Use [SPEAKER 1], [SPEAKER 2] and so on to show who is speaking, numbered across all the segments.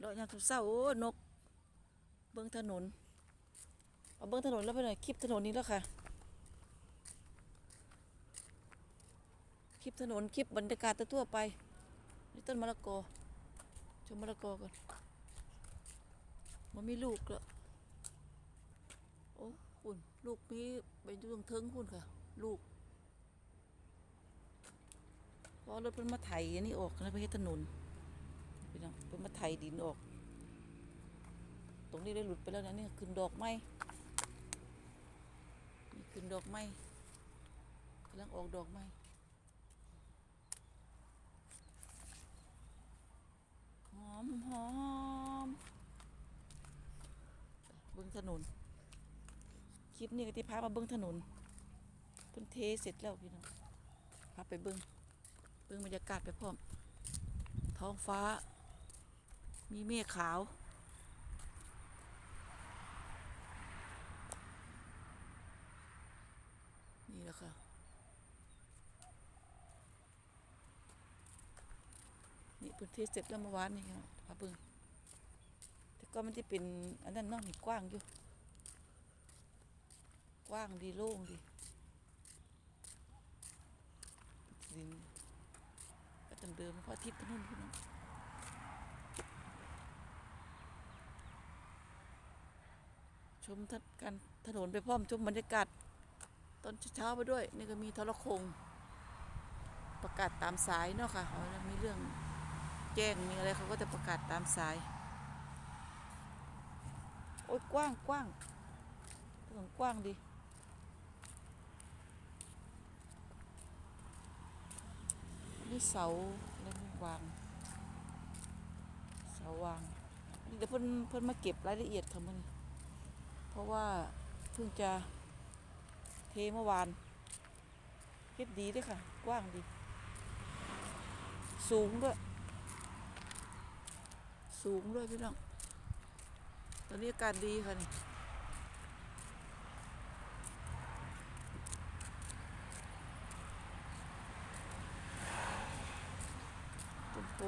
[SPEAKER 1] เลาะยามเศร้าโอ้นก เบิ้องถนน เอาเบิ้องถนนแล้วไปหน่อยคลิปถนนนี้แล้วค่ะ คลิปถนนคลิปบรรยากาศทั่วไป นี่ต้นมะละกอ ชมมะละกอก่อนมันมีลูกแล้วโอ้คุณลูกมีไปอยู่ตรงเทิงคุณค่ะ ลูกเพราะรถเพิ่นมาไถอันนี้ออกนะไปเฮ็ดถนน พี่น้องเพิ่นมาไถดินออก ตรงนี้ได้หลุดไปแล้วนะนี่ขึ้นดอกไม้นี่ขึ้นดอกไม้กำลังออกดอกไม้หอมหอมเบิ้องถนนคลิปนี้ก็ที่พามาเบิ้องถนนเพิ่นเทเสร็จแล้วพี่น้องพาไปเบิ้องเบิ้องบรรยากาศไปพร้อมท้องฟ้า มีเมฆขาว นี่แหละค่ะนี่พื้นที่เสร็จแล้วเมื่อวานนี่ค่ะพาเบิ่งแต่ก็มันจะเป็นอันนั้นนอกนี่กว้างอยู่ กว้างดีโล่งดีดินก็ตั้งเดิมเพราะทิตย์ถนนพี่น้อง ชมทัดกันถนนไปพร้อมชมบรรยากาศตอนเช้าไปด้วย นี่ก็มีทรคง ประกาศตามสายเนาะค่ะเขามีเรื่องแจ้งมีอะไรเขาก็จะประกาศตามสาย โอ้ยกว้างกว้างถนนกว้างดีนี่เสาอะไรไม่วาง เสาวาง นี่เดี๋ยวเพิ่นเพิ่นมาเก็บรายละเอียดค่ะมัน ราะว่าเพิ่งจะเทเมื่อวานเฮ็ดดีด้วยค่ะ กว้างดี สูงด้วย สูงด้วยพี่น้อง ตอนนี้อากาศดีค่ะนี่ต้นโพ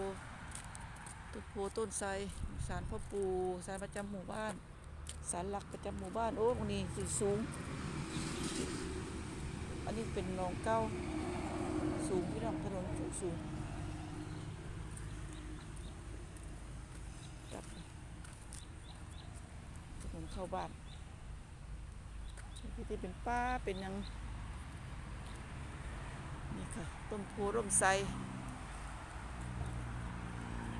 [SPEAKER 1] ต้นโพต้นไทรสารพ่อปู่สารประจำหมู่บ้าน สารหลักประจำหมู่บ้าน โอ้ตรงนี้สิสูง อันนี้เป็นหนองเก้า สูงพี่น้องถนนสูงสูงครับถนนเข้าบ้านนี่ที่เป็นป้าเป็นยังนี่ค่ะต้นโพร่มไทร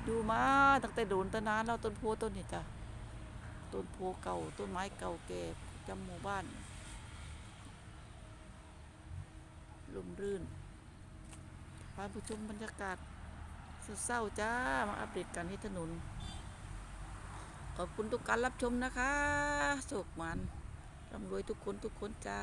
[SPEAKER 1] ดูมาตั้งแต่โดนตะนานแล้วต้นโพต้นนี้จ้ะ ต้นโพเก่าต้นไม้เก่าแก่จำหมู่บ้านลมรื่นพาผู้ชมบรรยากาศเศร้าจ้า มาอัปเดตกันที่ถนน ขอบคุณทุกการรับชมนะคะสุขมันร่ำรวยทุกคนทุกคนจ้า